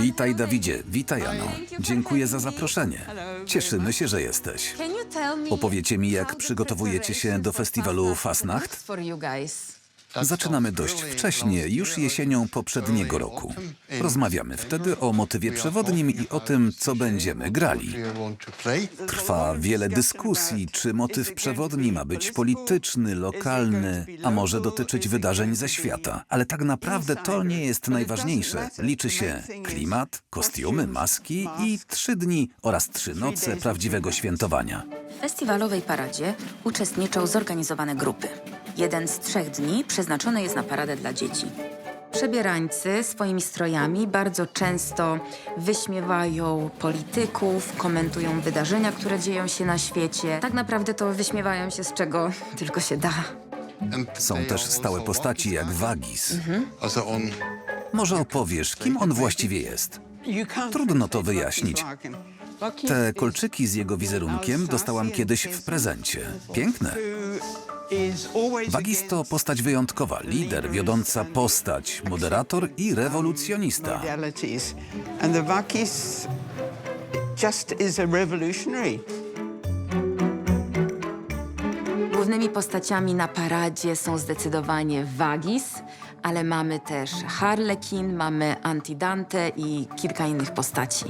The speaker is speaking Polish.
Witaj, Dawidzie. Witaj, Ano. Thank you for Dziękuję za zaproszenie. Cieszymy się, że jesteś. Opowiecie mi, jak przygotowujecie się do festiwalu Fasnacht? Guys? Zaczynamy dość wcześnie, już jesienią poprzedniego roku. Rozmawiamy wtedy o motywie przewodnim i o tym, co będziemy grali. Trwa wiele dyskusji, czy motyw przewodni ma być polityczny, lokalny, a może dotyczyć wydarzeń ze świata. Ale tak naprawdę to nie jest najważniejsze. Liczy się klimat, kostiumy, maski i trzy dni oraz trzy noce prawdziwego świętowania. W festiwalowej paradzie uczestniczą zorganizowane grupy. Jeden z trzech dni przeznaczony jest na paradę dla dzieci. Przebierańcy swoimi strojami bardzo często wyśmiewają polityków, komentują wydarzenia, które dzieją się na świecie. Tak naprawdę to wyśmiewają się z czego tylko się da. Są też stałe postaci jak Wagis. Also on Może opowiesz, kim on właściwie jest? Trudno to wyjaśnić. Te kolczyki z jego wizerunkiem dostałam kiedyś w prezencie. Piękne. Wagis to postać wyjątkowa, lider, wiodąca postać, moderator i rewolucjonista. just is a revolutionary. Głównymi postaciami na paradzie są zdecydowanie Wagis, ale mamy też Harlekin, mamy Antidante i kilka innych postaci.